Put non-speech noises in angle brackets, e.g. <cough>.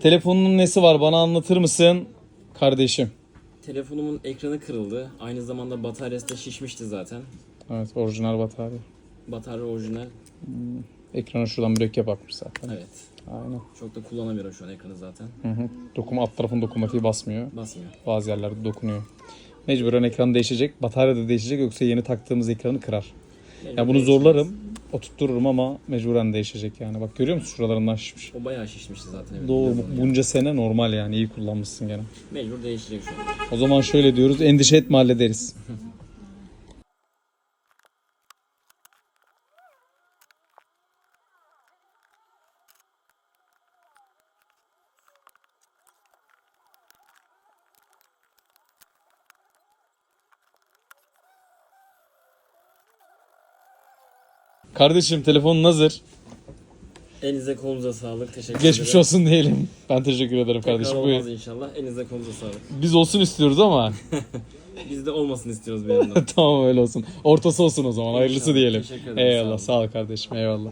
Telefonunun nesi var bana anlatır mısın kardeşim? Telefonumun ekranı kırıldı. Aynı zamanda bataryası da şişmişti zaten. Evet orijinal batarya. Batarya orijinal. Ekrana şuradan mürekkep akmış zaten. Evet. Aynen. Çok da kullanamıyorum şu an ekranı zaten. Hı hı. Dokuma, alt tarafın dokunmatiği basmıyor. Basmıyor. Bazı yerlerde dokunuyor. Mecburen ekran değişecek. Batarya da değişecek yoksa yeni taktığımız ekranı kırar. Ya bunu zorlarım. Oturttururum ama mecburen değişecek yani. Bak görüyor musun şuralarından şişmiş. O bayağı şişmişti zaten. Evet, Doğru. biliyorum onu. Bunca sene normal yani. iyi kullanmışsın gene. Mecbur değişecek şu an. O zaman şöyle diyoruz. Endişe etme hallederiz. <laughs> Kardeşim telefonun hazır. Elinize kolunuza sağlık. Teşekkür Geçmiş ederim. olsun diyelim. Ben teşekkür ederim Tekrar kardeşim. olmaz Buyur. inşallah. Elinize kolunuza sağlık. Biz olsun istiyoruz ama <laughs> <laughs> Biz de olmasın istiyoruz bir yandan. <laughs> tamam öyle olsun. Ortası olsun o zaman. Hayırlısı İnşallah. diyelim. Teşekkür ederim, sağ Eyvallah. olun. Sağ ol kardeşim. Eyvallah.